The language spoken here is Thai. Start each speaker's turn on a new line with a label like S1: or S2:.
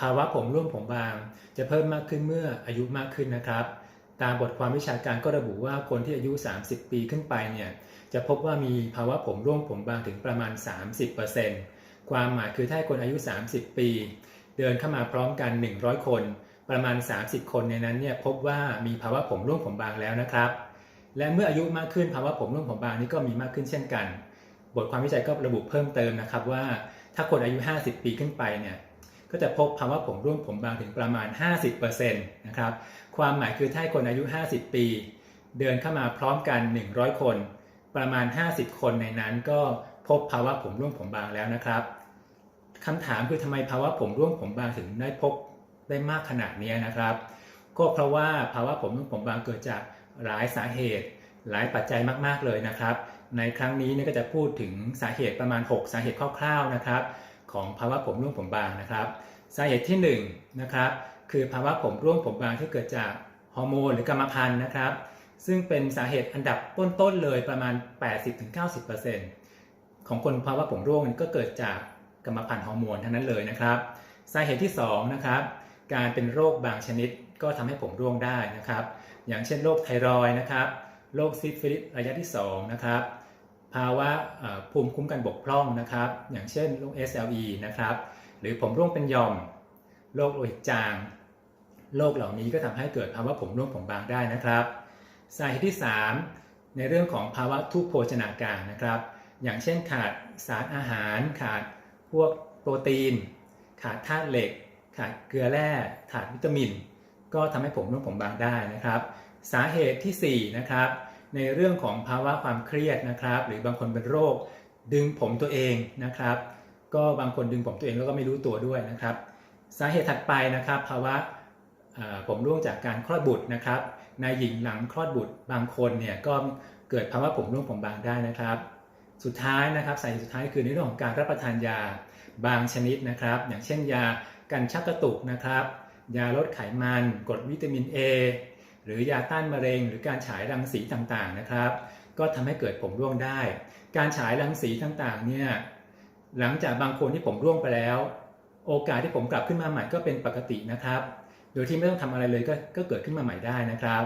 S1: ภาวะผมร่วงผมบาง จะเพิ่มมากขึ้นเมื่ออายุมากขึ้นนะครับ ตามบทความวิชาการก็ระบุว่าคนที่อายุ 30 ปีขึ้นไปเนี่ยจะพบว่ามีภาวะผมร่วงผมบางถึงประมาณ 30%ความหมายคือถ้าคนอายุ 30 ปี เดินเข้ามาพร้อมกัน 100 คน ประมาณ 30 คนในนั้นเนี่ยพบว่ามีภาวะผมร่วงผมบางแล้วนะครับ และเมื่ออายุมากขึ้นภาวะผมร่วงผมบางนี่ก็มีมากขึ้นเช่นกัน บทความวิจัยก็ระบุเพิ่มเติมนะครับว่าถ้าคนอายุ 50 ปีขึ้นไปเนี่ย ก็จะพบภาวะผมร่วงผมบางถึงประมาณ 50%นะครับ ความหมายคือถ้าคนอายุ 50 ปี เดินเข้ามาพร้อมกัน 100 คน ประมาณ 50 คนในนั้นก็พบภาวะผมร่วงผมบางแล้วนะครับคำถามคือทำไมภาวะผมร่วงผมบางถึงได้พบได้มากขนาดนี้นะครับ ก็เพราะว่าภาวะผมร่วงผมบางเกิดจากหลายสาเหตุ หลายปัจจัยมาก ๆเลยนะครับ ในครั้งนี้เนี่ยก็จะพูดถึงสาเหตุประมาณ 6 สาเหตุคร่าวๆนะครับ ของภาวะผมร่วงผมบางนะครับสาเหตุที่1นะครับคือภาวะผมร่วงผมบางที่เกิดจากฮอร์โมนหรือกรรมพันธุ์นะครับ ซึ่งเป็นสาเหตุอันดับต้นๆเลยประมาณ 80-90%ของคนภาวะผมร่วงก็เกิดจากกรรมพันธุ์ฮอร์โมนทั้งนั้นเลยนะครับ สาเหตุที่2นะครับการเป็นโรคบางชนิดก็ทำให้ผมร่วงได้นะครับ อย่างเช่นโรคไทรอยนะครับโรคซิฟิลิสระยะที่2นะครับ ภาวะภูมิคุ้มกันบกพร่องนะครับ อย่างเช่นโรค SLE นะครับ หรือผมร่วงเป็นหย่อมโรคโลหิตจางโรคเหล่านี้ก็ทำให้เกิดภาวะผมร่วงผมบางได้นะครับ สาเหตุที่ 3 ในเรื่องของภาวะทุพโภชนาการนะครับ อย่างเช่นขาดสารอาหาร ขาดพวกโปรตีน ขาดธาตุเหล็ก ขาดเกลือแร่ ขาดวิตามิน ก็ทำให้ผมร่วงผมบางได้นะครับ สาเหตุที่4นะครับ ในเรื่องของภาวะความเครียดนะครับ หรือบางคนเป็นโรค ดึงผมตัวเองนะครับ ก็บางคนดึงผมตัวเองแล้วก็ไม่รู้ตัวด้วยนะครับ สาเหตุถัดไปนะครับ ภาวะผมร่วงจากการคลอดบุตรนะครับในหญิงหลังคลอดบุตรบางคนเนี่ยก็เกิดภาวะผมร่วงผมบางได้นะครับ สุดท้ายนะครับสาเหตุสุดท้ายคือในเรื่องของการรับประทานยาบางชนิดนะครับ อย่างเช่นยากันชักกระตุกนะครับ ยาลดไขมันกรดวิตามิน A หรือยาต้านมะเร็ง หรือการฉายรังสีต่างๆนะครับ ก็ทำให้เกิดผมร่วงได้ การฉายรังสีต่างๆเนี่ยหลังจากบางคนที่ผมร่วงไปแล้ว โอกาสที่ผมกลับขึ้นมาใหม่ก็เป็นปกตินะครับ โดยที่ไม่ต้องทำอะไรเลยก็ก็เกิดขึ้นมาใหม่ได้นะครับ